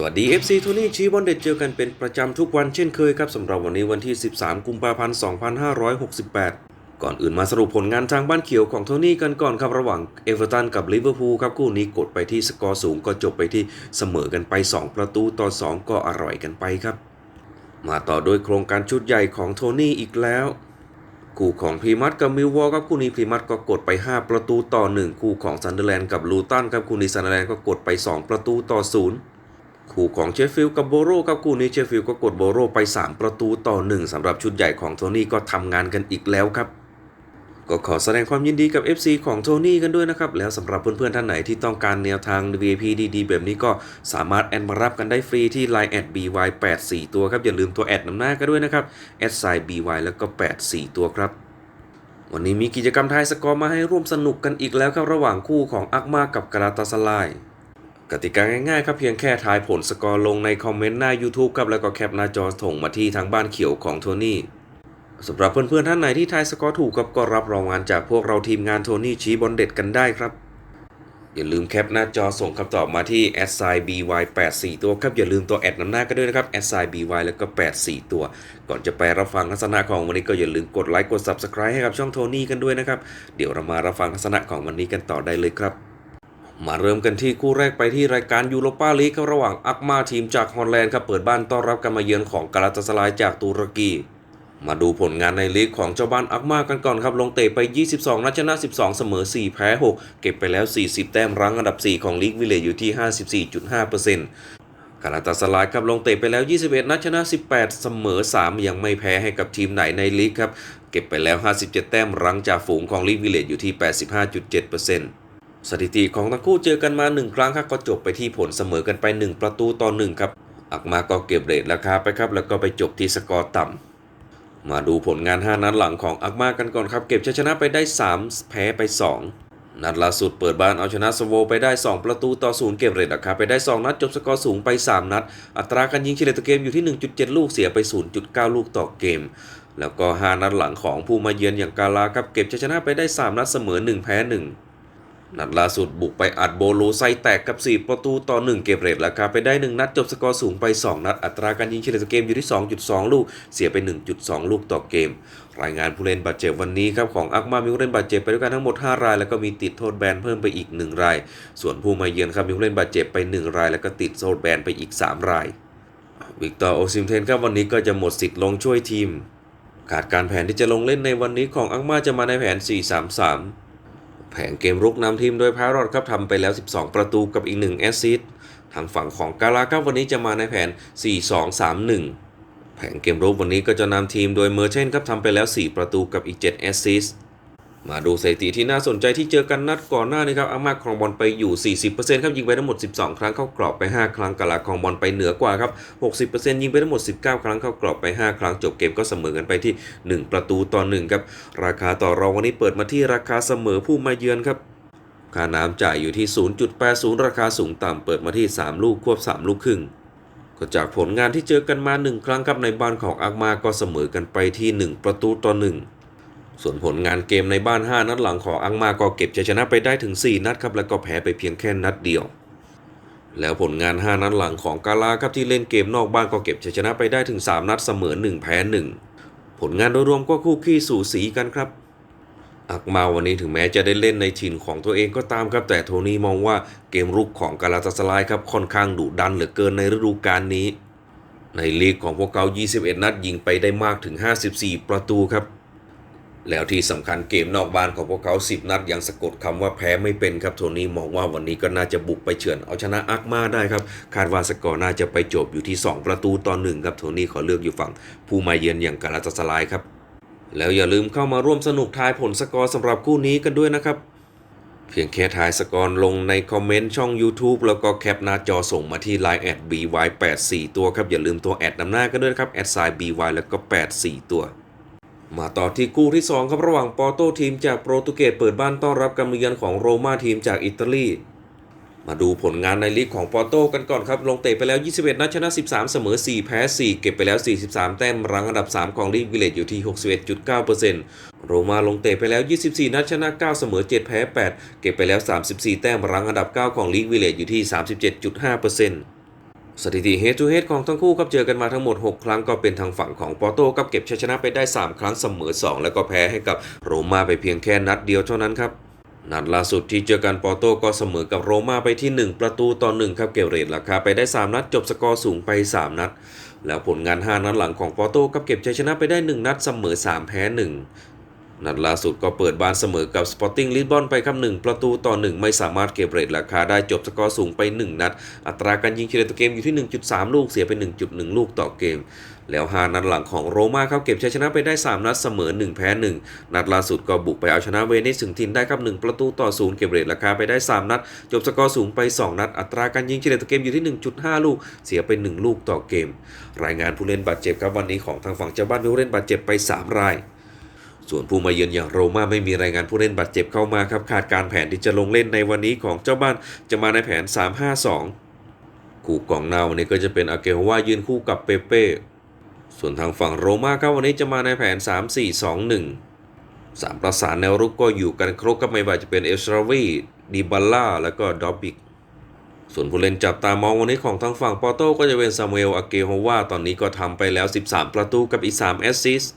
สวัสดี FC โทนี่ชีบอลเด็ดเจอกันเป็นประจำทุกวันเช่นเคยครับสำหรับวันนี้วันที่ 13 กุมภาพันธ์ 2568 ก่อนอื่นมาสรุปผลงานทางบ้านเขียวของโทนี่กันก่อนครับระหว่างเอเวอร์ตันกับลิเวอร์พูลครับคู่นี้กดไปที่สกอร์สูงก็จบไปที่เสมอกันไป 2 ประตูต่อ 2 ก็อร่อยกันไปครับ มาต่อโดยโครงการชุดใหญ่ของโทนี่อีกแล้วคู่ของพรีมัตกับมิลวอลครับคู่นี้พรีมัตก็กดไป 5 ประตูต่อ 1 คู่ของซันเดอร์แลนด์กับลูตันครับคู่นี้ซันเดอร์แลนด์ก็กดไป 2 ประตูต่อ 0 คู่ของเชฟฟิลด์กับโบโรครับคู่นี้เชฟฟิลด์ก็กดโบโรไป 3 ประตูต่อ 1สำหรับชุดใหญ่ของโทนี่ก็ทำงานกันอีกแล้วครับ ก็ขอแสดงความยินดีกับ FC ของโทนี่กันด้วยนะครับ แล้วสำหรับเพื่อนๆท่านไหนที่ต้องการแนวทาง VIP ดีๆ แบบนี้ก็สามารถแอดมารับกันได้ฟรีที่ Line แอด BY84 ตัวครับ อย่าลืมตัวแอดนำหน้ากันด้วยนะครับแอดไซ BY แล้วก็ 84 ตัวครับวันนี้มีกิจกรรมทายสกอร์มาให้ร่วมสนุกกันอีกแล้วครับระหว่างคู่ของอักมากับกราตาสลาย กติกาง่ายๆครับเพียงแค่ทายผลสกอร์ลงในคอมเมนต์หน้า YouTube ครับแล้วก็แคปหน้าจอส่งมาที่ทางบ้านเขียวของโทนี่สำหรับเพื่อนๆท่านไหนที่ทายสกอร์ถูกครับก็รับรางวัลจากพวกเราทีมงานโทนี่ชี้บอลเด็ดกันได้ครับ อย่าลืมแคปหน้าจอส่งคำตอบมาที่ s i by 8 4ตัวครับอย่าลืมตัวแอดนำหน้าก็ด้วยนะครับ s i by แล้วก็ 8 4 ตัว ก่อนจะไปรับฟังทัศนะของวันนี้ก็อย่าลืมกดไลค์กด Subscribe ให้กับช่องโทนี่กันด้วยนะครับเดี๋ยวเรามารับฟังทัศนะของวันนี้กันต่อได้เลยครับ มาเริ่มกันที่คู่แรกไปที่รายการยูโรปาลีกครับระหว่างอักมาทีมจากฮอลแลนด์ครับเปิดบ้านต้อนรับการมาเยือนของกาลาตาสลายจากตุรกี มาดูผลงานในลีกของเจ้าบ้านอักมากันก่อนครับ ลงเตะไป 22 นัดชนะ 12 เสมอ 4 แพ้ 6 เก็บไปแล้ว 40 แต้มรั้งอันดับ 4 ของลีกวิเลจอยู่ที่ 54.5%กาลาตาสลายครับลงเตะไปแล้ว 21 นัดชนะ 18 เสมอ 3 ยังไม่แพ้ให้กับทีมไหนในลีกครับเก็บไปแล้ว 57 แต้มรั้งจากฝูงของลีกวิเลจอยู่ที่ 85.7% สถิติของทั้งคู่เจอกันมา 1 ครั้งครับก็จบไปที่ผลเสมอกันไป 1 ประตูต่อ1ครับอักมาก็เก็บเรทราคาไปครับแล้วก็ไปจบที่สกอร์ต่ำมาดูผลงาน 5 นัดหลังของอักมากันก่อนครับ เก็บชัยชนะไปได้ 3 แพ้ไป 2 นัดล่าสุดเปิดบ้านเอาชนะสโวไปได้ 2 ประตูต่อ0เก็บเรทราคาไปได้ 2 นัดจบสกอร์สูงไป 3 นัด อัตราการยิงเฉลี่ยต่อเกมอยู่ที่ 1.7 ลูกเสียไป 0.9 ลูกต่อเกมแล้วก็ 5 นัดหลังของผู้มาเยือนอย่างกาลาครับเก็บชัยชนะไปได้ 3 นัดเสมอ 1 แพ้ 1 นัดล่าสุดบุกไปอัดโบโลไซแตกกับ 4 ประตูต่อ 1 เก็บเรทราคาไปได้ 1 นัดจบสกอร์สูงไป 2 นัดอัตราการยิงเฉลี่ยเกมอยู่ที่ 2.2 ลูก เสียไป 1.2 ลูกต่อเกม รายงานผู้เล่นบาดเจ็บวันนี้ครับของอักมามีผู้เล่นบาดเจ็บไปด้วยกันทั้งหมด 5 ราย แล้วก็มีติดโทษแบนเพิ่มไปอีก 1 ราย ส่วนผู้มาเยือนครับมีผู้เล่นบาดเจ็บไป 1 ราย แล้วก็ติดโทษแบนไปอีก 3 รายวิกตอร์โอซิมเทนครับวันนี้ก็จะหมดสิทธิ์ลงช่วยทีม ขาดการแผนที่จะลงเล่นในวันนี้ของอักมาจะมาในแผน 4-3-3 แผนเกมรุกนำทีมโดยพารอดครับทำไปแล้ว 12 ประตูกับอีก 1 แอสซิสต์ทางฝั่งของกาลาครับวันนี้จะมาในแผน 4-2-3-1 แผนเกมรุกวันนี้ก็จะนำทีมโดยเมอร์เชนครับทำไปแล้ว 4 ประตูกับอีก 7 แอสซิสต์ มาดูสถิติที่น่าสนใจที่เจอกันนัดก่อนหน้านี้ครับอามาครองบอลไปอยู่ 40%ครับยิงไปทั้งหมด 12 ครั้งเข้ากรอบไป 5 ครั้งกาลาครองบอลไปเหนือกว่าครับ 60%ยิงไปทั้งหมด 19 ครั้งเข้ากรอบไป 5 ครั้งจบเกมก็เสมอกันไปที่ 1 ประตูต่อ1ครับราคาต่อรองวันนี้เปิดมาที่ราคาเสมอผู้มาเยือนครับค่าน้ำจ่ายอยู่ที่ 0.80 ราคาสูงต่ำเปิดมาที่ 3 ลูกควบ 3 ลูกครึ่งก็จากผลงานที่เจอกันมา 1 ครั้งครับในบ้านของอักมาก็เสมอกันไปที่ 1 ประตูต่อ1 ส่วนผลงานเกมในบ้าน 5 นัดหลังของอังมาก็เก็บชัยชนะไปได้ถึง 4 นัดครับ แล้วก็แพ้ไปเพียงแค่นัดเดียว แล้วผลงาน 5 นัดหลังของกาลาครับที่เล่นเกมนอกบ้านก็เก็บชัยชนะไปได้ถึง 3 นัดเสมอ 1 แพ้ 1 ผลงานโดยรวมก็คู่ขี้สู่สีกันครับ อักมาวันนี้ถึงแม้จะได้เล่นในถิ่นของตัวเองก็ตามครับแต่โทนี่มองว่าเกมรุกของกาลาตาสลายครับค่อนข้างดุดันเหลือเกินในฤดูกาลนี้ ในลีกของพวกเขา 21 นัดยิงไปได้มากถึง 54 ประตูครับ แล้วที่สำคัญเกมนอกบ้านของพวกเขา 10 นัดยังสะกดคำว่าแพ้ไม่เป็นครับโทนี่มองว่าวันนี้ก็น่าจะบุกไปเฉือนเอาชนะอักมาได้ครับ คาดว่าสกอร์น่าจะไปจบอยู่ที่ 2 ประตูต่อหนึ่งครับโทนี่ขอเลือกอยู่ฝั่งผู้มาเยือนอย่างกาลาตาสลายครับ แล้วอย่าลืมเข้ามาร่วมสนุกทายผลสกอร์สำหรับคู่นี้กันด้วยนะครับเพียงแค่ทายสกอร์ลงในคอมเมนต์ช่อง YouTube แล้วก็แคปหน้าจอส่งมาที่ Line แอด by84 ตัวครับ อย่าลืมตัวแอดนำหน้ากันด้วยครับ แอดไซน์ by แล้วก็ 84 ตัว มาต่อที่คู่ที่ 2 ครับระหว่างปอโตทีมจากโปรตุเกสเปิดบ้านต้อนรับการมาเยือนของโรม่าทีมจากอิตาลีมาดูผลงานในลีกของปอร์โตกันก่อนครับ ลงเตะไปแล้ว 21 นัดชนะ 13 เสมอ 4 แพ้ 4 เก็บไปแล้ว 43 แต้มรังอันดับ 3 ของลีกวิเลจอยู่ที่ 61.9%โรมาลงเตะไปแล้ว 24 นัดชนะ 9 เสมอ 7 แพ้ 8 เก็บไปแล้ว 34 แต้มรังอันดับ 9 ของลีกวิเลจอยู่ที่ 37.5% สถิติ head to head ของทั้งคู่ครับเจอกันมาทั้งหมด 6 ครั้งก็เป็นทางฝั่งของปอร์โตกับเก็บชัยชนะไปได้ 3 ครั้งเสมอ 2 แล้วก็แพ้ให้กับโรม่าไปเพียงแค่นัดเดียวเท่านั้นครับนัดล่าสุดที่เจอกันปอร์โตก็เสมอกับโรม่าไปที่ 1 ประตูต่อ 1 ครับเกเรทราคาไปได้ 3 นัดจบสกอร์สูงไป 3 นัด แล้วผลงาน 5 นัดหลังของปอร์โตกับเก็บชัยชนะไปได้ 1 นัดเสมอ 3 แพ้ 1 นัดล่าสุดก็เปิดบ้านเสมอกับสปอร์ติ้งลิสบอนไปครับ1ประตูต่อ 1 ไม่สามารถเก็บเรทราคาได้จบสกอร์สูงไป 1 นัด อัตราการยิงเฉลี่ยต่อเกมอยู่ที่ 1.3 ลูกเสียไป 1.1 ลูกต่อเกม แล้ว 5 นัดหลังของโรม่าครับเก็บชัยชนะไปได้ 3 นัดเสมอ 1 แพ้ 1 นัดล่าสุดก็บุกไปเอาชนะเวนิสถึงทินได้ครับ1ประตูต่อ 0 เก็บเรทราคาไปได้ 3 นัด จบสกอร์สูงไป 2 นัด อัตราการยิงเฉลี่ยต่อเกมอยู่ที่ 1.5 ลูกเสียไป 1 ลูกต่อเกม รายงานผู้เล่นบาดเจ็บครับวันนี้ของทางฝั่งเจ้าบ้านมีผู้เล่นบาดเจ็บไป 3 ราย ส่วนผู้มาเยือนอย่างโรม่าไม่มีรายงานผู้เล่นบาดเจ็บเข้ามาครับคาดการแผนที่จะลงเล่นในวันนี้ของเจ้าบ้านจะมาในแผน 3-5-2 คู่กองหน้าวันนี้ก็จะเป็นอาเกโฮวายืนคู่กับเปเป้ส่วนทางฝั่งโรม่าครับวันนี้จะมาในแผน 3-4-2-1สามประสานแนวรุกก็อยู่กันครบก็ไม่ว่าจะเป็นเอลชราวีดิบัลล่า แล้วก็ดอบบิก ส่วนผู้เล่นจับตามองวันนี้ของทางฝั่งปอร์โตก็จะเป็นซามูเอลอาเกโฮวาตอนนี้ก็ทำไปแล้ว 13 ประตูกับอีก 3 แอสซิสต์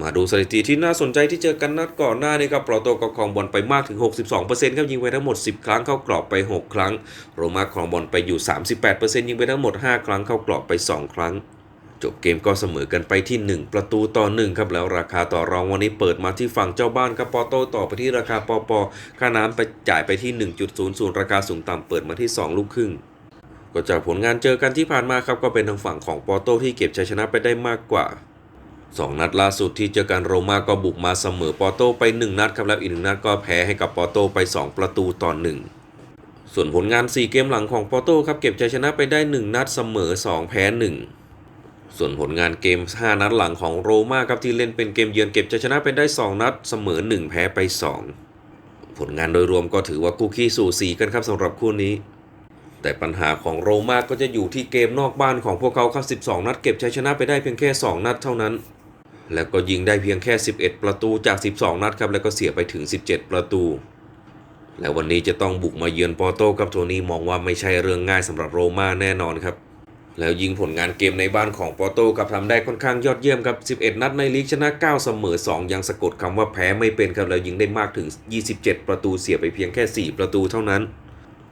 มาดูสถิติที่น่าสนใจที่เจอกันนัดก่อนหน้านี้ครับปอร์โตก็ครองบอลไปมากถึง 62%ครับยิงไปทั้งหมด 10 ครั้งเข้ากรอบไป 6 ครั้ง โรม่าครองบอลไปอยู่ 38%ยิงไปทั้งหมด 5 ครั้งเข้ากรอบไป 2 ครั้ง จบเกมก็เสมอกันไปที่ 1 ประตูต่อ 1 ครับแล้วราคาต่อรองวันนี้เปิดมาที่ฝั่งเจ้าบ้านครับปอโตต่อไปที่ราคาปอปอค่าน้ำไปจ่ายไปที่ 1.00 ราคาสูงต่ำเปิดมาที่ 2 ลูกครึ่งก็จากผลงานเจอกันที่ผ่านมาครับก็เป็นทางฝั่งของปอโตที่เก็บชัยชนะไปได้มากกว่า สองนัดล่าสุดที่เจอกันโรม่าก็บุกมาเสมอปอร์โตไป 1 นัดครับแล้วอีกหนึ่งนัดก็แพ้ให้กับปอร์โตไป 2 ประตูต่อ 1 ส่วนผลงาน 4 เกมหลังของปอร์โตครับเก็บชัยชนะไปได้ 1 นัดเสมอ 2 แพ้ 1 ส่วนผลงานเกม 5 นัดหลังของโรม่าครับที่เล่นเป็นเกมเยือนเก็บชัยชนะไปได้ 2 นัดเสมอ 1 แพ้ไป 2 ผลงานโดยรวมก็ถือว่าคู่ขี้สู่สีกันครับสำหรับคู่นี้แต่ปัญหาของโรม่าก็จะอยู่ที่เกมนอกบ้านของพวกเขาครับ 12 นัดเก็บชัยชนะไปได้เพียงแค่ 2 นัดเท่านั้น แล้วก็ยิงได้เพียงแค่ 11 ประตูจาก 12 นัดครับ แล้วก็เสียไปถึง 17 ประตู แล้ววันนี้จะต้องบุกมาเยือนปอร์โตกับโทนี่มองว่าไม่ใช่เรื่องง่ายสำหรับโรม่าแน่นอนครับ แล้วยิงผลงานเกมในบ้านของปอร์โตกับทำได้ค่อนข้างยอดเยี่ยมครับ 11 นัดในลีกชนะ 9 เสมอ 2 ยังสะกดคำว่าแพ้ไม่เป็นครับแล้วยิงได้มากถึง 27 ประตูเสียไปเพียงแค่ 4 ประตูเท่านั้น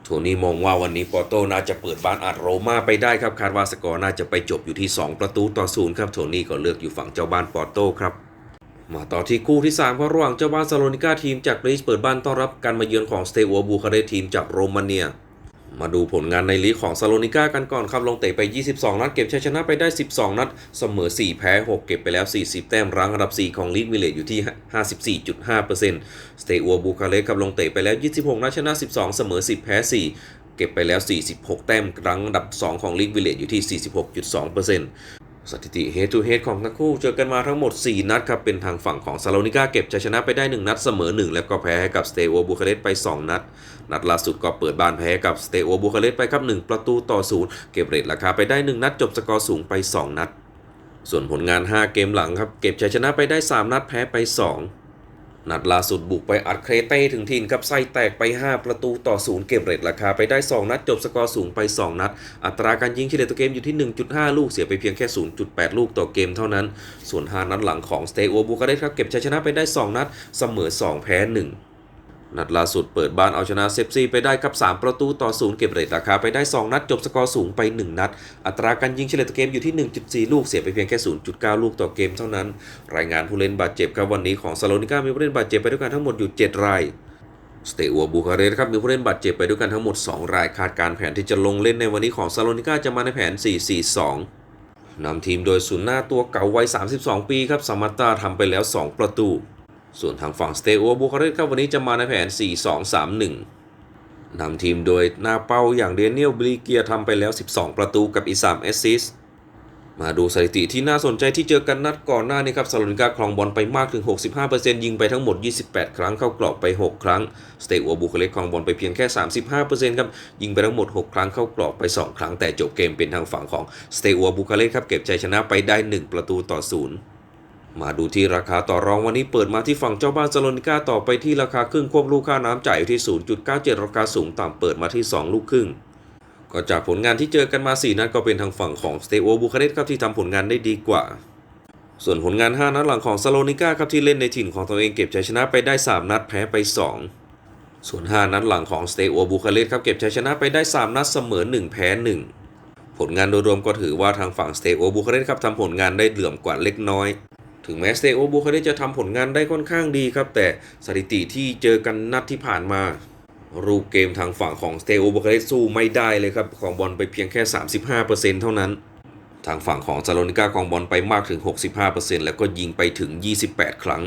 โทนี่มองว่าวันนี้ปอร์โตน่าจะเปิดบ้านอัดโรม่าไปได้ครับ คาดว่าสกอร์น่าจะไปจบอยู่ที่ 2 ประตูต่อศูนย์ครับโทนี่ก็เลือกอยู่ฝั่งเจ้าบ้านปอร์โตครับมาต่อที่คู่ที่3ครับระหว่างเจ้าบ้านซาโลนิกาทีมจากกรีซเปิดบ้านต้อนรับการมาเยือนของสเตอัวบูคาเรสทีมจากโรมาเนีย มาดูผลงานในลีกของซาโลนิก้ากันก่อนครับ ลงเตะไป 22 นัด เก็บชัยชนะไปได้ 12 นัด เสมอ 4 แพ้ 6 เก็บไปแล้ว 40 แต้มรั้งอันดับ 4 ของลีกวิเลตอยู่ที่ 54.5%สเตอัวบูคาเรสต์ครับลงเตะไปแล้ว 26 นัดชนะ 12 เสมอ 10 แพ้ 4เก็บไปแล้ว 46 แต้มรั้งอันดับ 2 ของลีกวิเลตอยู่ที่ 46.2% สถิติ head to head ของทั้งคู่เจอกันมาทั้งหมด 4 นัดครับ เป็นทางฝั่งของซาโลนิกาเก็บชัยชนะไปได้ 1 นัดเสมอ 1 แล้วก็แพ้ให้กับสเตโอบูคาเรสต์ไป 2 นัด นัดล่าสุดก็เปิดบ้านแพ้กับสเตโอบูคาเรสต์ไปครับ 1 ประตูต่อ 0 เก็บเรทราคาไปได้ 1 นัดจบสกอร์สูงไป 2 นัด ส่วนผลงาน 5 เกมหลังครับเก็บชัยชนะไปได้ 3 นัดแพ้ไป 2 นัดล่าสุดบุกไปอัดเครเต้ถึงทีนครับไส้แตกไป 5 ประตูต่อ0เก็บเรทราคาไปได้ 2 นัดจบสกอร์สูงไป 2 นัด อัตราการยิงเฉลี่ยต่อเกมอยู่ที่ 1.5 ลูกเสียไปเพียงแค่ 0.8 ลูกต่อเกมเท่านั้น ส่วน 5 นัดหลังของสเตโอบูกาเรสต์ครับเก็บชัยชนะไปได้ 2 นัดเสมอ 2 แพ้ 1 นัดล่าสุดเปิดบ้านเอาชนะเซฟซีไปได้ครับ 3 ประตูต่อ0เก็บเรทราคาไปได้ 2 นัดจบสกอร์สูงไป 1 นัด อัตราการยิงเฉลี่ยต่อเกมอยู่ที่ 1.4 ลูกเสียไปเพียงแค่ 0.9 ลูกต่อเกมเท่านั้น รายงานผู้เล่นบาดเจ็บครับวันนี้ของซาโลนิก้ามีผู้เล่นบาดเจ็บไปด้วยกันทั้งหมดอยู่ 7 รายสเตอัวบูคาเรสต์ครับมีผู้เล่นบาดเจ็บไปด้วยกันทั้งหมด 2 รายคาดการแผนที่จะลงเล่นในวันนี้ของซาโลนิก้าจะมาในแผน 4-4-2นำทีมโดยศูนย์หน้าตัวเก่าวัย 32 ปีครับสามัตตาทำไปแล้ว 2 ประตู ส่วนทางฝั่งสเตโอบูคาเรสต์ครับวันนี้จะมาในแผน 4-2-3-1 นำทีมโดยหน้าเป้าอย่างเดเนียลบริเกียทำไปแล้ว 12 ประตูกับอีก3แอสซิสต์มาดูสถิติที่น่าสนใจที่เจอกันนัดก่อนหน้านี้ครับซาโลนิกาครองบอลไปมากถึง 65%ยิงไปทั้งหมด 28 ครั้งเข้ากรอบไป 6 ครั้ง สเตอัวบูคาเรสต์ครองบอลไปเพียงแค่ 35%ครับยิงไปทั้งหมด 6 ครั้งเข้ากรอบไป 2 ครั้งแต่จบเกมเป็นทางฝั่งของสเตอัวบูคาเรสต์ครับเก็บชัยชนะไปได้ 1 ประตูต่อ 0 มาดูที่ราคาต่อรองวันนี้เปิดมาที่ฝั่งเจ้าบ้านซาโลนิก้าต่อไปที่ราคาครึ่งควบลูกค่าน้ำจ่ายอยู่ที่ 0.97 ราคาสูงต่ำเปิดมาที่ 2 ลูกครึ่ง ก็จากผลงานที่เจอกันมา 4 นัดก็เป็นทางฝั่งของสเตโอบูคาเรสครับที่ทำผลงานได้ดีกว่า ส่วนผลงาน 5 นัดหลังของซาโลนิก้าครับที่เล่นในถิ่นของตัวเองเก็บชัยชนะไปได้ 3 นัดแพ้ไป 2 ส่วน 5 นัดหลังของสเตโอบูคาเรสครับเก็บชัยชนะไปได้ 3 นัดเสมอ 1 แพ้ 1 ผลงานโดยรวมก็ถือว่าทางฝั่งสเตโอบูคาเรสครับทำผลงานได้เหลื่อมกว่าเล็กน้อย ถึงแม้สเตโอบูคาเรสจะทำผลงานได้ค่อนข้างดีครับ แต่สถิติที่เจอกันนัดที่ผ่านมา รูปเกมทางฝั่งของสเตโอบูคาเรสสู้ไม่ได้เลยครับของบอลไปเพียงแค่ 35%เท่านั้นทางฝั่งของซาโลนิก้าของบอลไปมากถึง 65%แล้วก็ยิงไปถึง 28 ครั้ง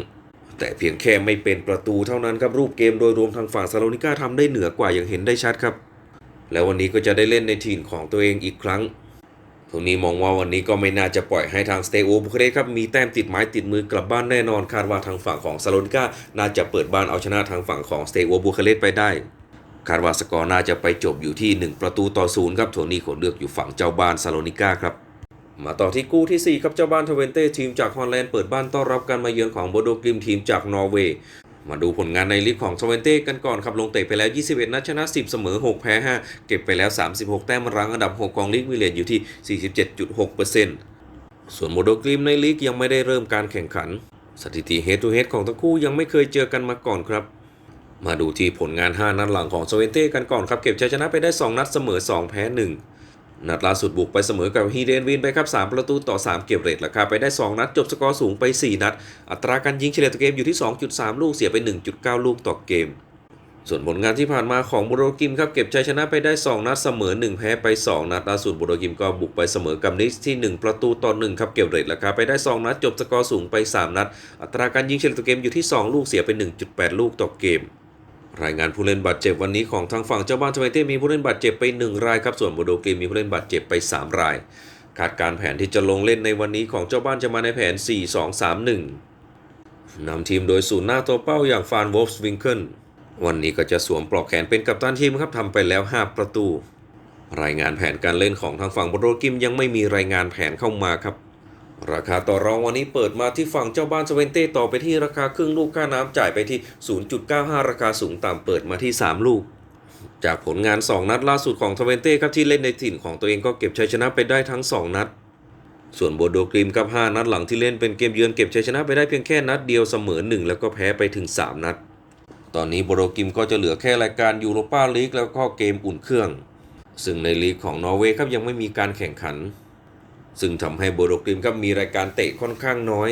แต่เพียงแค่ไม่เป็นประตูเท่านั้นครับ รูปเกมโดยรวมทางฝั่งซาโลนิก้าทำได้เหนือกว่าอย่างเห็นได้ชัดครับ แล้ววันนี้ก็จะได้เล่นในทีมของตัวเองอีกครั้ง โทนี่มองว่าวันนี้ก็ไม่น่าจะปล่อยให้ทางสเตโอบุคเรสครับมีแต้มติดไม้ติดมือกลับบ้านแน่นอนคาดว่าทางฝั่งของซาโลนิก้าน่าจะเปิดบ้านเอาชนะทางฝั่งของสเตโอบุคเรสไปได้คาดว่าสกอร์น่าจะไปจบอยู่ที่ 1 ประตูต่อศูนย์ครับโทนี่ขอเลือกอยู่ฝั่งเจ้าบ้านซาโลนิก้าครับมาต่อที่กู้ที่ 4 ครับเจ้าบ้านทเวนเต้ทีมจากฮอลแลนด์เปิดบ้านต้อนรับการมาเยือนของโบโดกริมทีมจากนอร์เวย์ มาดูผลงานในลีกของทเวนเต้กันก่อนครับ ลงเตะไปแล้ว 21 นัดชนะ 10 เสมอ 6 แพ้ 5 เก็บไปแล้ว 36 แต้มรั้งอันดับ 6 ของลีกวิลเลตอยู่ที่ 47.6%ส่วนโบโดกริมในลีกยังไม่ได้เริ่มการแข่งขัน สถิติเฮด o ูเฮดของทั้งคู่ยังไม่เคยเจอกันมาก่อนครับ มาดูที่ผลงาน 5 นัดหลังของสเวนเต้กันก่อนครับ เก็บชัยชนะไปได้ 2 นัดเสมอ 2 แพ้ 1 นัดล่าสุดบุกไปเสมอกับฮีเดนวินไปครับ 3 ประตูต่อ 3 เก็บเรทราคาไปได้ 2 นัด จบสกอร์สูงไป 4 นัด อัตราการยิงเฉลี่ยต่อเกมอยู่ที่ 2.3 ลูกเสียไป 1.9 ลูกต่อเกม ส่วนผลงานที่ผ่านมาของบุโรกิมครับ เก็บชัยชนะไปได้ 2 นัดเสมอ 1 แพ้ไป 2 นัดล่าสุดบุโรกิมก็บุกไปเสมอกับนิสที่ 1 ประตูต่อ 1 ครับเก็บเรทราคาไปได้ 2 นัด จบสกอร์สูงไป 3 นัด อัตราการยิงเฉลี่ยต่อเกมอยู่ที่ 2 ลูกเสียไป 1.8 ลูกต่อเกม รายงานผู้เล่นบาดเจ็บวันนี้ของทางฝั่งเจ้าบ้านทเวเต้มีผู้เล่นบาดเจ็บไป 1 รายครับส่วนโบโดกรีมีผู้เล่นบาดเจ็บไป 3 รายคาดการแผนที่จะลงเล่นในวันนี้ของเจ้าบ้านจะมาในแผน 4-2-3-1 นำทีมโดยศูนย์หน้าตัวเป้าอย่างฟานวอลฟสวิงเกิลวันนี้ก็จะสวมปลอกแขนเป็นกัปตันทีมครับทำไปแล้ว 5 ประตู รายงานแผนการเล่นของทางฝั่งโบโดกิมยังไม่มีรายงานแผนเข้ามาครับ ราคาต่อรองวันนี้เปิดมาที่ฝั่งเจ้าบ้านสเวนเต้ต่อไปที่ราคาครึ่งลูกค่าน้ำจ่ายไปที่ 0.95 ราคาสูงต่ำเปิดมาที่ 3 ลูก จากผลงาน 2 นัดล่าสุดของทเวนเต้ครับที่เล่นในถิ่นของตัวเองก็เก็บชัยชนะไปได้ทั้ง 2 นัด ส่วนโบโดกริมกับ 5 นัดหลังที่เล่นเป็นเกมเยือนเก็บชัยชนะไปได้เพียงแค่นัดเดียวเสมอ 1 แล้วก็แพ้ไปถึง 3 นัด ตอนนี้โบโดกริมก็จะเหลือแค่รายการยูโรปาลีกแล้วก็เกมอุ่นเครื่อง ซึ่งในลีกของนอร์เวย์ครับยังไม่มีการแข่งขัน ซึ่งทำให้โบโดกริมครับมีรายการเตะค่อนข้างน้อย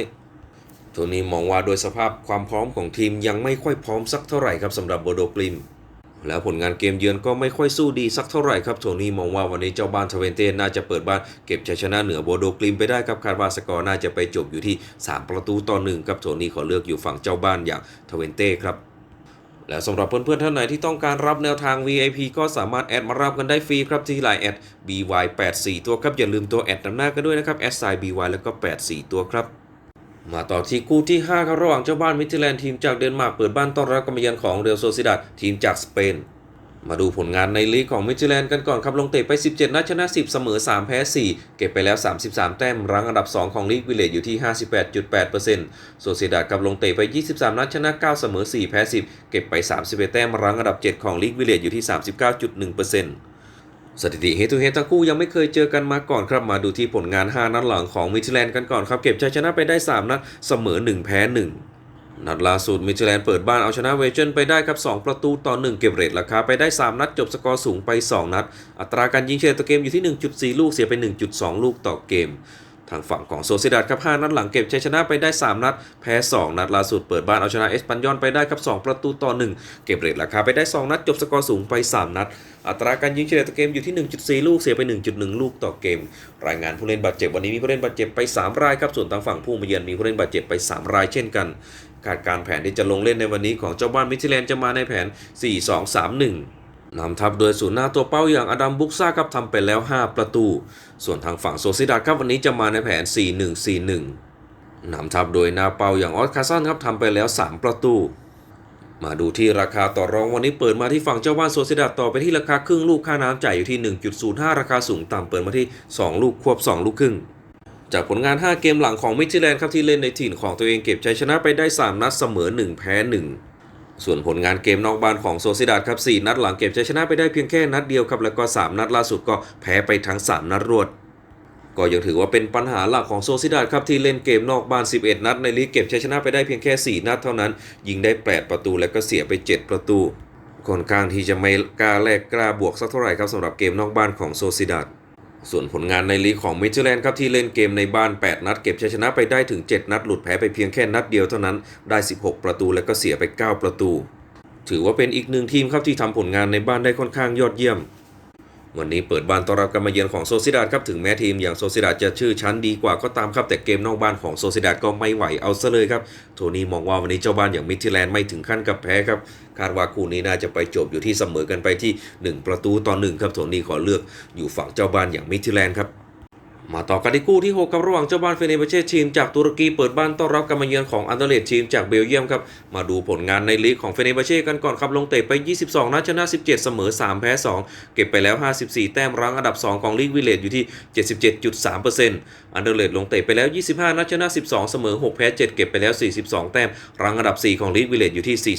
โทนี่มองว่าโดยสภาพความพร้อมของทีมยังไม่ค่อยพร้อมสักเท่าไหร่ครับสำหรับโบโดกริม แล้วผลงานเกมเยือนก็ไม่ค่อยสู้ดีสักเท่าไหร่ครับโทนี่มองว่าวันนี้เจ้าบ้านทเวนเต้น่าจะเปิดบ้านเก็บชัยชนะเหนือโบโดกริมไปได้ครับคาดว่าสกอร์น่าจะไปจบอยู่ที่ 3 ประตูต่อหนึ่งครับโทนี่ขอเลือกอยู่ฝั่งเจ้าบ้านอย่างทเวนเต้ครับ และสำหรับเพื่อนๆท่านไหนที่ต้องการรับแนวทาง VIP ก็สามารถแอดมารับกันได้ฟรีครับที่ไลน์แอด by84 ตัวครับอย่าลืมตัวแอดนำหน้ากันด้วยนะครับแอดไซ by แล้วก็ 84 ตัวครับมาต่อที่คู่ที่5ครับระหว่างเจ้าบ้านมิทิแลนด์ทีมจากเดนมาร์กเปิดบ้านต้อนรับการมเยือนของเรอัลโซซิดัดทีมจากสเปน มาดูผลงานในลีกของมิทิแลนด์กันก่อนครับ ลงเตะไป 17 นัดชนะ 10 เสมอ 3 แพ้ 4 เก็บไปแล้ว 33 แต้ม รั้งอันดับ 2 ของลีกวิลเลจอยู่ที่ 58.8%สโซเซดากับลงเตะไป 23 นัดชนะ 9 เสมอ 4 แพ้ 10 เก็บไป 31 แต้ม รั้งอันดับ 7 ของลีกวิลเลจอยู่ที่ 39.1%สถิติเฮตูเฮทั้งคู่ยังไม่เคยเจอกันมาก่อนครับ มาดูที่ผลงาน 5 นัดหลังของมิทิแลนด์กันก่อนครับ เก็บชัยชนะไปได้ 3 นัด เสมอ 1 แพ้ 1 นัดล่าสุดมิชแลนด์เปิดบ้านเอาชนะเวเจนไปได้ครับ 2 ประตูต่อ 1 เก็บเรทราคาไปได้ 3 นัดจบสกอร์สูงไป 2 นัด อัตราการยิงเฉลี่ยต่อเกมอยู่ที่ 1.4 ลูกเสียไป 1.2 ลูกต่อเกม ทางฝั่งของโซเซดาดครับ 5 นัดหลังเก็บชัยชนะไปได้ 3 นัด แพ้ 2 นัดล่าสุดเปิดบ้านเอาชนะเอสปันยอนไปได้ครับ 2 ประตูต่อ 1 เก็บเรทราคาไปได้ 2 นัดจบสกอร์สูงไป 3 นัด อัตราการยิงเฉลี่ยต่อเกมอยู่ที่ 1.4 ลูกเสียไป 1.1 ลูกต่อเกม รายงานผู้เล่นบาดเจ็บวันนี้มีผู้เล่นบาดเจ็บไป 3 รายครับส่วนทางฝั่งผู้มาเยือนมีผู้เล่นบาดเจ็บไป 3 รายเช่นกัน คาดการแผนที่จะลงเล่นในวันนี้ของเจ้าบ้านมิทิแลนจะมาในแผน 4-2-3-1นำทัพโดยศูนย์หน้าตัวเป้าอย่างอดัมบุกซ่าครับทำไปแล้ว 5 ประตู ส่วนทางฝั่งโซซิดาดครับวันนี้จะมาในแผน 4-1-4-1 นำทัพโดยหน้าเป้าอย่างออสคาซันครับทำไปแล้ว 3 ประตู มาดูที่ราคาต่อรองวันนี้เปิดมาที่ฝั่งเจ้าบ้านโซซิดาดต่อไปที่ราคาครึ่งลูกค่าน้ำจ่ายอยู่ที่ 1.05 ราคาสูงต่ำเปิดมาที่ 2 ลูกควบ 2 ลูกครึ่ง จากผลงาน 5 เกมหลังของมิทิแลนด์ครับที่เล่นในถิ่นของตัวเองเก็บชัยชนะไปได้ 3 นัดเสมอ 1 แพ้ 1 ส่วนผลงานเกมนอกบ้านของโซซิดาดครับ 4 นัดหลังเก็บชัยชนะไปได้เพียงแค่นัดเดียวครับ แล้วก็ 3 นัดล่าสุดก็แพ้ไปทั้ง 3 นัดรวด ก็ยังถือว่าเป็นปัญหาหลักของโซซิดาดครับที่เล่นเกมนอกบ้าน 11 นัดในลีกเก็บชัยชนะไปได้เพียงแค่ 4 นัดเท่านั้น ยิงได้ 8 ประตูแล้วก็เสียไป 7 ประตูค่อนข้างที่จะไม่กล้าแลกกล้าบวกสักเท่าไหร่ครับสำหรับเกมนอกบ้านของโซซิดาด ส่วนผลงานในลีกของมิเชลแลนด์ครับที่เล่นเกมในบ้าน 8 นัดเก็บชัยชนะไปได้ถึง 7 นัดหลุดแพ้ไปเพียงแค่นัดเดียวเท่านั้นได้ 16 ประตูและก็เสียไป 9 ประตู ถือว่าเป็นอีกหนึ่งทีมครับที่ทำผลงานในบ้านได้ค่อนข้างยอดเยี่ยม วันนี้เปิดบ้านต้อนรับการมาเยือนของโซซิดาดครับถึงแม้ทีมอย่างโซซิดาดจะชื่อชั้นดีกว่าก็ตามครับแต่เกมนอกบ้านของโซซิดาดก็ไม่ไหวเอาซะเลยครับโทนี่มองว่าวันนี้เจ้าบ้านอย่างมิทิแลนด์ไม่ถึงขั้นกับแพ้ครับคาดว่าคู่นี้น่าจะไปจบอยู่ที่เสมอกันไปที่ 1 ประตูต่อหนึ่งครับโทนี่ขอเลือกอยู่ฝั่งเจ้าบ้านอย่างมิทิแลนด์ครับ มาต่อกันที่คู่ที่ 6 กับระหว่างเจ้าบ้านเฟเนเบเช่ทีมจากตุรกีเปิดบ้านต้อนรับการมาเยือนของอันเดเลดทีมจากเบลเยียมครับ มาดูผลงานในลีกของเฟเนเบเช่กันก่อนครับลงเตะไป 22 นัดชนะ 17 เสมอ 3 แพ้ 2 เก็บไปแล้ว 54 แต้มรั้งอันดับ 2 ของลีกวิเลจอยู่ที่ 77.3%อันเดเลดลงเตะไปแล้ว 25 นัดชนะ 12 เสมอ 6 แพ้ 7 เก็บไปแล้ว 42 แต้มรั้งอันดับ 4 ของลีกวิเลจอยู่ที่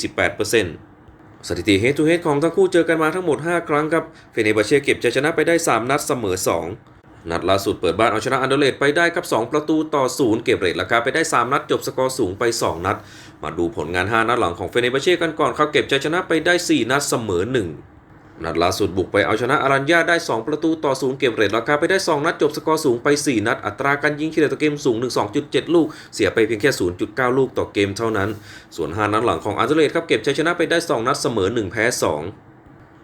48%สถิติเฮดทูเฮดของทั้งคู่เจอกันมาทั้งหมด 5 ครั้งครับเฟเนเบเช่เก็บชัยชนะไปได้ 3 นัดเสมอ 2 นัดล่าสุดเปิดบ้านเอาชนะอันเดอร์เลดไปได้ครับ 2 ประตูต่อ 0 เก็บเรทราคาไปได้ 3 นัด จบสกอร์สูงไป 2 นัด มาดูผลงาน 5 นัดหลังของเฟเนเบเช่กันก่อนเขาเก็บชัยชนะไปได้ 4 นัดเสมอ 1 นัดล่าสุดบุกไปเอาชนะอารัญญาได้ 2 ประตูต่อ 0 เก็บเรทราคาไปได้ 2 นัด จบสกอร์สูงไป 4 นัด อัตราการยิงเฉลี่ยต่อเกมสูง 12.7 ลูก เสียไปเพียงแค่ 0.9 ลูกต่อเกมเท่านั้น ส่วน 5 นัดหลังของอันเดอร์เลดครับเก็บชัยชนะไปได้ 2 นัดเสมอ 1 แพ้ 2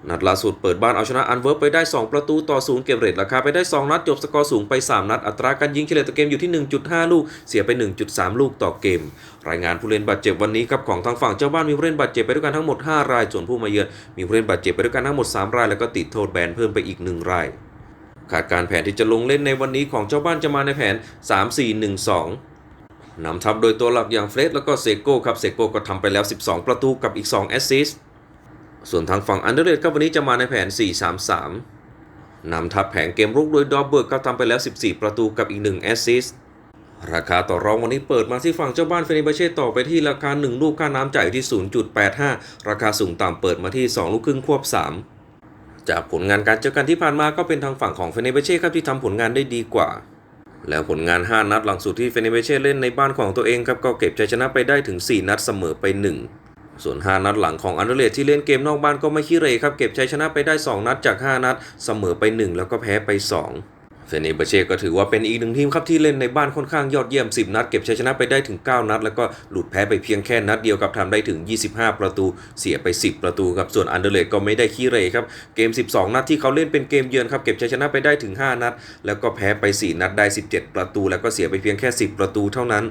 นัดล่าสุดเปิดบ้านเอาชนะอันเวิร์ฟไปได้ 2 ประตูต่อ0เก็บเรทราคาไปได้ 2 นัด จบสกอร์สูงไป 3 นัด อัตราการยิงเฉลี่ยต่อเกมอยู่ที่ 1.5 ลูก เสียไป 1.3 ลูกต่อเกม รายงานผู้เล่นบาดเจ็บวันนี้ครับของทางฝั่งเจ้าบ้านมีผู้เล่นบาดเจ็บไปด้วยกันทั้งหมด 5 ราย ส่วนผู้มาเยือนมีผู้เล่นบาดเจ็บไปด้วยกันทั้งหมด 3 ราย แล้วก็ติดโทษแบนเพิ่มไปอีก 1 รายขาดการแผนที่จะลงเล่นในวันนี้ของเจ้าบ้านจะมาในแผน 3-4-1-2นำทัพโดยตัวหลักอย่างเฟรดแล้วก็เซโก้ครับเซโก้ก็ทำไปแล้ว 12 ประตูกับอีก 2 แอสซิสต์ ส่วนทางฝั่งอันเดอร์เลดครับวันนี้จะมาในแผน 4-3-3 นำทัพแผงเกมรุกโดยดอบเบิร์กครับทำไปแล้ว 14 ประตูกับอีก 1 แอสซิสต์ ราคาต่อรองวันนี้เปิดมาที่ฝั่งเจ้าบ้านเฟเนบาเช่ต่อไปที่ราคา 1 ลูกค่าน้ำจ่ายอยู่ที่ 0.85 ราคาสูงต่ำเปิดมาที่ 2 ลูกครึ่งควบ 3 จากผลงานการเจอกันที่ผ่านมาก็เป็นทางฝั่งของเฟนเบเช่ครับที่ทำผลงานได้ดีกว่า แล้วผลงาน 5 นัดหลังสุดที่เฟนเบเช่เล่นในบ้านของตัวเองครับก็เก็บชัยชนะไปได้ถึง 4 นัดเสมอไป 1 ส่วน 5 นัดหลังของอันเดอร์เลดที่เล่นเกมนอกบ้านก็ไม่ขี้เหร่ครับ เก็บชัยชนะไปได้ 2 นัดจาก 5 นัด เสมอไป 1 แล้วก็แพ้ไป 2เฟเนเบเช่ก็ถือว่าเป็นอีกหนึ่งทีมครับที่เล่นในบ้านค่อนข้างยอดเยี่ยม 10 นัด เก็บชัยชนะไปได้ถึง 9 นัด แล้วก็หลุดแพ้ไปเพียงแค่นัดเดียวกับทำได้ถึง 25 ประตู เสียไป 10 ประตูครับส่วนอันเดอร์เลดก็ไม่ได้ขี้เหร่ครับ เกม 12 นัดที่เขาเล่นเป็นเกมเยือนครับเก็บชัยชนะไปได้ถึง 5 นัด แล้วก็แพ้ไป 4 นัดได้ 17 ประตู แล้วก็เสียไปเพียงแค่ 10 ประตูเท่านั้น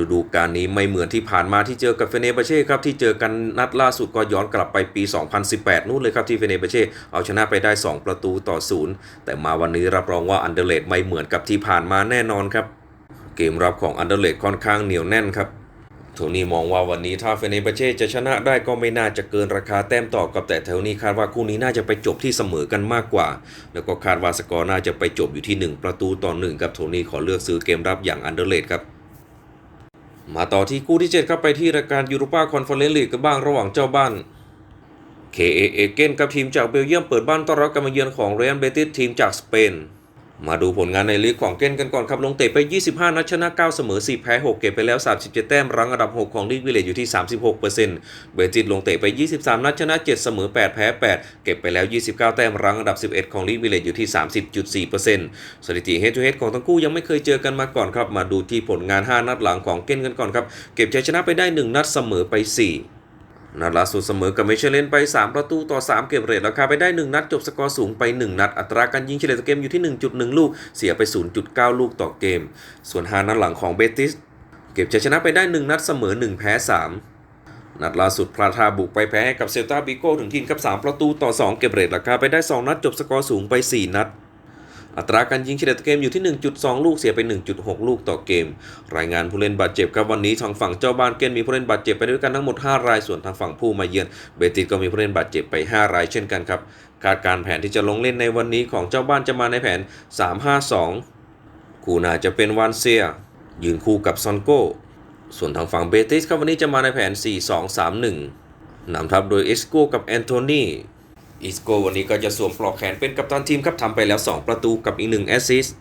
ฤดูกาลนี้ไม่เหมือนที่ผ่านมาที่เจอกับเฟเนเบเช่ครับที่เจอกันนัดล่าสุดก็ย้อนกลับไปปี 2018 นู่นเลยครับที่เฟเนเบเช่เอาชนะไปได้ 2 ประตูต่อศูนย์แต่มาวันนี้รับรองว่าอันเดอร์เลดไม่เหมือนกับที่ผ่านมาแน่นอนครับ เกมรับของอันเดอร์เลดค่อนข้างเหนียวแน่นครับโทนี่มองว่าวันนี้ถ้าเฟเนเบเช่จะชนะได้ก็ไม่น่าจะเกินราคาแต้มต่อกับแต่เทวนี้คาดว่าคู่นี้น่าจะไปจบที่เสมอกันมากกว่า แล้วก็คาดว่าสกอร์น่าจะไปจบอยู่ที่ 1 ประตูต่อ1ครับโทนี่ขอเลือกซื้อเกมรับอย่างอันเดอร์เลดครับ มาต่อที่คู่ที่ 7 ครับไปที่รายการยูโรปาคอนเฟอเรนซ์ลีกกันบ้างระหว่างเจ้าบ้าน KA เอเกนกับทีมจากเบลเยียมเปิดบ้านต้อนรับการมาเยือนของเรอัลเบติสทีมจากสเปน มาดูผลงานในลีกของเกนกันก่อนครับ ลงเตะไป 25 นัดชนะ 9 เสมอ 4 แพ้ 6 เก็บไปแล้ว 37 แต้ม รั้งอันดับ 6 ของลีกวิเลจอยู่ที่ 36%เบติสลงเตะไป 23 นัดชนะ 7 เสมอ 8 แพ้ 8 เก็บไปแล้ว 29 แต้ม รั้งอันดับ 11 ของลีกวิเลจอยู่ที่ 30.4%สถิติ head to head ของทั้งคู่ยังไม่เคยเจอกันมาก่อนครับ มาดูที่ผลงาน 5 นัดหลังของเกนกันก่อนครับ เก็บชัยชนะไปได้ 1 นัดเสมอไป 4 นัดล่าสุดเสมอกับเมเชเลนไป 3 ประตูต่อ 3 เก็บเรทราคาไปได้ 1 นัดจบสกอร์สูงไป 1 นัด อัตราการยิงเฉลี่ยต่อเกมอยู่ที่ 1.1 ลูก เสียไป 0.9 ลูกต่อเกม ส่วน5นัดหลังของเบติส เก็บชัยชนะไปได้ 1 นัดเสมอ 1 แพ้ 3นัดล่าสุดพลาทาบุกไปแพ้กับเซลตาบิโก้ถึงทีมกับ 3 ประตูต่อ 2 เก็บเรทราคาไปได้ 2 นัดจบสกอร์สูงไป 4 นัด อัตราการยิงเฉลี่ยต่อเกมอยู่ที่ 1.2 ลูกเสียไป 1.6 ลูกต่อเกม รายงานผู้เล่นบาดเจ็บครับวันนี้ทางฝั่งเจ้าบ้านเกนมีผู้เล่นบาดเจ็บไปด้วยกันทั้งหมด 5 รายส่วนทางฝั่งผู้มาเยือนเบติสก็มีผู้เล่นบาดเจ็บไป 5 รายเช่นกันครับคาดการแผนที่จะลงเล่นในวันนี้ของเจ้าบ้านจะมาในแผน 3-5-2 คู่หน้าจะเป็นวานเซีย ยืนคู่กับซอนโก้ส่วนทางฝั่งเบติสครับวันนี้จะมาในแผน 4-2-3-1นำทัพโดยเอสโกกับแอนโทนี อิสโกวันนี้ก็จะสวมปลอกแขนเป็นกัปตันทีมครับทำไปแล้ว 2 ประตูกับอีก1แอสซิสต์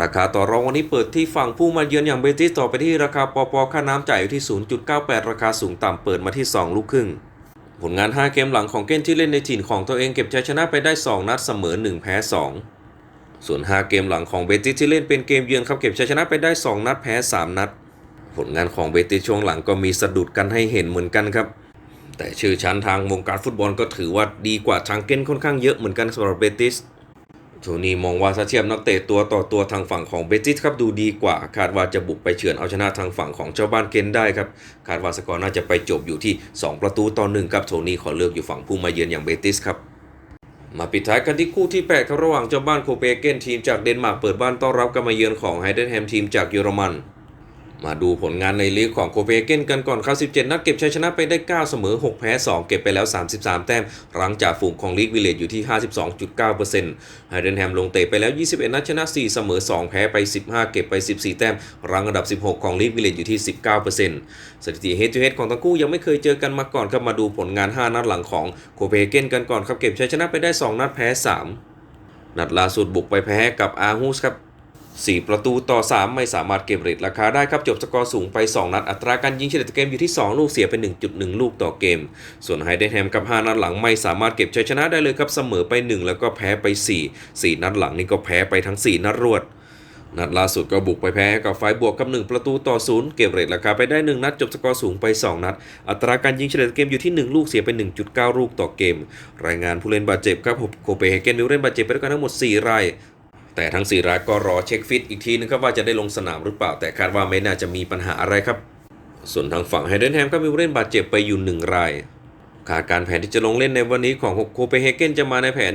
ราคาต่อรองวันนี้เปิดที่ฝั่งผู้มาเยือนอย่างเบติสต่อไปที่ราคาปอปอค่าน้ำจ่ายอยู่ที่ 0.98 ราคาสูงต่ำเปิดมาที่ 2 ลูกครึ่ง ผลงาน 5 เกมหลังของเก้นที่เล่นในถิ่นของตัวเองเก็บชัยชนะไปได้ 2 นัดเสมอ 1 แพ้ 2 ส่วน 5 เกมหลังของเบติสที่เล่นเป็นเกมเยือนครับเก็บชัยชนะไปได้ 2 นัดแพ้ 3 นัด ผลงานของเบติสช่วงหลังก็มีสะดุดกันให้เห็นเหมือนกันครับ แต่ชื่อชั้นทางวงการฟุตบอลก็ถือว่าดีกว่าทางเก้นค่อนข้างเยอะเหมือนกันสำหรับเบติสโทนี่มองว่าถ้าเทียบนักเตะตัวต่อตัวทางฝั่งของเบติสครับดูดีกว่า คาดว่าจะบุกไปเฉือนเอาชนะทางฝั่งของเจ้าบ้านเกนได้ครับคาดว่าสกอร์น่าจะไปจบอยู่ที่ 2 ประตูต่อหนึ่งครับโทนี่ขอเลือกอยู่ฝั่งผู้มาเยือนอย่างเบติสครับมาปิดท้ายกันที่คู่ที่8ครับระหว่างเจ้าบ้านโคเปนเฮเกนทีมจากเดนมาร์กเปิดบ้านต้อนรับการมาเยือนของไฮเดนแฮมทีมจากเยอรมัน มาดูผลงานในลีกของโคเปนเฮเกนกันก่อนครับ 17 นัดเก็บชัยชนะไปได้ 9 เสมอ 6 แพ้ 2 เก็บไปแล้ว 33 แต้มหลังจากฝูงของลีกวิเลจอยู่ที่ 52.9%ไฮเดนแฮมลงเตะไปแล้ว 21 นัดชนะ 4 เสมอ 2 แพ้ไป 15 เก็บไป 14 แต้ม รังอันดับ 16 ของลีกวิเลจอยู่ที่ 19%สถิติเฮดทูเฮดของทั้งคู่ยังไม่เคยเจอกันมาก่อนครับ มาดูผลงาน 5 นัดหลังของโคเปนเฮเกนกันก่อนครับ เก็บชัยชนะไปได้ 2 นัดแพ้ 3 นัดล่าสุดบุกไปแพ้กับอาร์ฮุสครับ 4 ประตูต่อ 3 ไม่สามารถเก็บเรทราคาได้ครับ จบสกอร์สูงไป 2 นัด อัตราการยิงเฉลี่ยต่อเกมอยู่ที่ 2 ลูกเสียไป1.1 ลูกต่อเกม ส่วนไฮเดนแฮมกับ 5 นัดหลังไม่สามารถเก็บชัยชนะได้เลยครับ เสมอไป 1 แล้วก็แพ้ไป 4 4 นัดหลังนี่ก็แพ้ไปทั้ง 4 นัดรวด นัดล่าสุดก็บุกไปแพ้กับไฟบวกกับ 1 ประตูต่อ 0 เก็บเรทราคาไปได้ 1 นัด จบสกอร์สูงไป 2 นัด อัตราการยิงเฉลี่ยต่อเกมอยู่ที่ 1 ลูกเสียไป1.9 ลูกต่อเกม รายงานผู้เล่นบาดเจ็บครับโคเปเฮเกนมีผู้เล่นบาดเจ็บไปด้วยกันทั้งหมด 4 ราย แต่ทั้ง4รายก็รอเช็คฟิตอีกทีนึงครับว่าจะได้ลงสนามหรือเปล่า แต่คาดว่าไม่น่าจะมีปัญหาอะไรครับ ส่วนทางฝั่งไฮเดนแฮมก็มีผู้เล่นบาดเจ็บไปอยู่1รายคาดการแผนที่จะลงเล่นในวันนี้ของโคเปนเฮเกนจะมาในแผน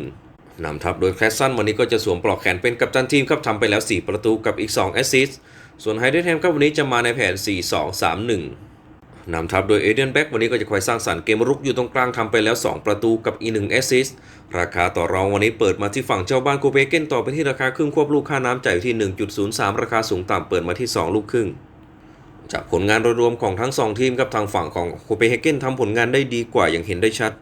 4-2-3-1 นำทัพโดยแคสซันวันนี้ก็จะสวมปลอกแขนเป็นกัปตันทีมครับทำไปแล้ว 4 ประตูกับอีก 2 แอสซิสต์ส่วนไฮเดนแฮมครับวันนี้จะมาในแผน 4-2-3-1 นำทัพโดยเอเดนแบ็กวันนี้ก็จะคอยสร้างสรรค์เกมรุกอยู่ตรงกลางทำไปแล้ว 2 ประตูกับอีก1แอสซิสต์ราคาต่อรองวันนี้เปิดมาที่ฝั่งเจ้าบ้านโคเปนเกนต่อไปที่ราคาครึ่งควบลูกค่าน้ำจ่ายอยู่ที่ 1.03 ราคาสูงต่ำเปิดมาที่ 2 ลูกครึ่งจากผลงานโดยรวมของทั้ง 2 ทีมกับทางฝั่งของโคเปนเฮเกนทำผลงานได้ดีกว่าอย่างเห็นได้ชัด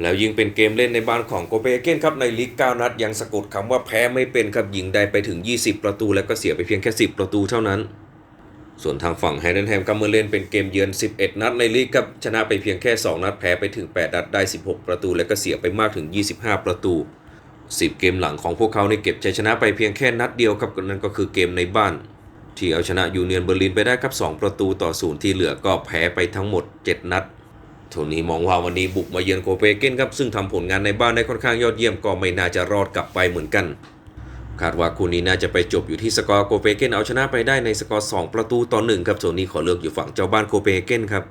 แล้วยิงเป็นเกมเล่นในบ้านของโคเปนเฮเกนครับในลีก 9 นัด ยังสะกดคำว่าแพ้ไม่เป็นครับยิงได้ไปถึง 20 ประตู แล้วก็เสียไปเพียงแค่ 10 ประตูเท่านั้น ส่วนทางฝั่งไฮเดนแฮมก็เมื่อเล่นเป็นเกมเยือน 11 นัดในลีกครับชนะไปเพียงแค่ 2 นัดแพ้ไปถึง 8 นัดได้ 16 ประตู แล้วก็เสียไปมากถึง 25 ประตู 10 เกมหลังของพวกเขาในเก็บชัยชนะไปเพียงแค่นัดเดียวครับนั่นก็คือเกมในบ้าน ที่เอาชนะยูเนียนเบอร์ลินไปได้ครับ 2 ประตูต่อศูนย์ที่เหลือก็แพ้ไปทั้งหมด 7 นัดโทนี่มองว่าวันนี้บุกมาเยือนโคเปนเฮเกนครับซึ่งทำผลงานในบ้านได้ค่อนข้างยอดเยี่ยมก็ไม่น่าจะรอดกลับไปเหมือนกัน คาดว่าคู่นี้น่าจะไปจบอยู่ที่สกอร์โคเปเกนเอาชนะไปได้ในสกอร์2ประตูต่อ1ครับโทนี่ขอเลือกอยู่ฝั่งเจ้าบ้านโคเปเกนครับ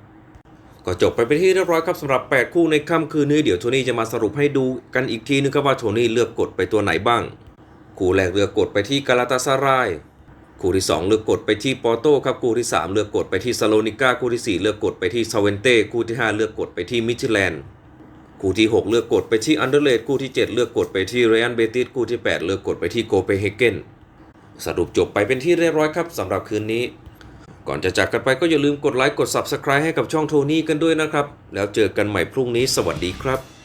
ก็จบไปเป็นที่เรียบร้อยครับสำหรับ 8 คู่ในค่ำคืนนี้เดี๋ยวโทนี่จะมาสรุปให้ดูกันอีกทีนึงครับว่าโทนี่เลือกกดไปตัวไหนบ้าง คู่แรกเลือกกดไปที่กาลาตาซารายคู่ที่ 2 เลือกกดไปที่ปอร์โต้ครับคู่ที่ 3 เลือกกดไปที่ซาโลนิก้าคู่ที่ 4 เลือกกดไปที่ซาเวนเต้คู่ที่ 5 เลือกกดไปที่มิชิแลนด์ คู่ที่ 6 เลือกกดไปที่อันเดอร์เลดคู่ที่ 7 เลือกกดไปที่เรอันเบติสคู่ที่ 8 เลือกกดไปที่โกเปเฮเกนสรุปจบไปเป็นที่เรียบร้อยครับสำหรับคืนนี้ ก่อนจะจากกันไปก็อย่าลืมกดไลค์กด Subscribe ให้กับช่องโทนี่กันด้วยนะครับ แล้วเจอกันใหม่พรุ่งนี้สวัสดีครับ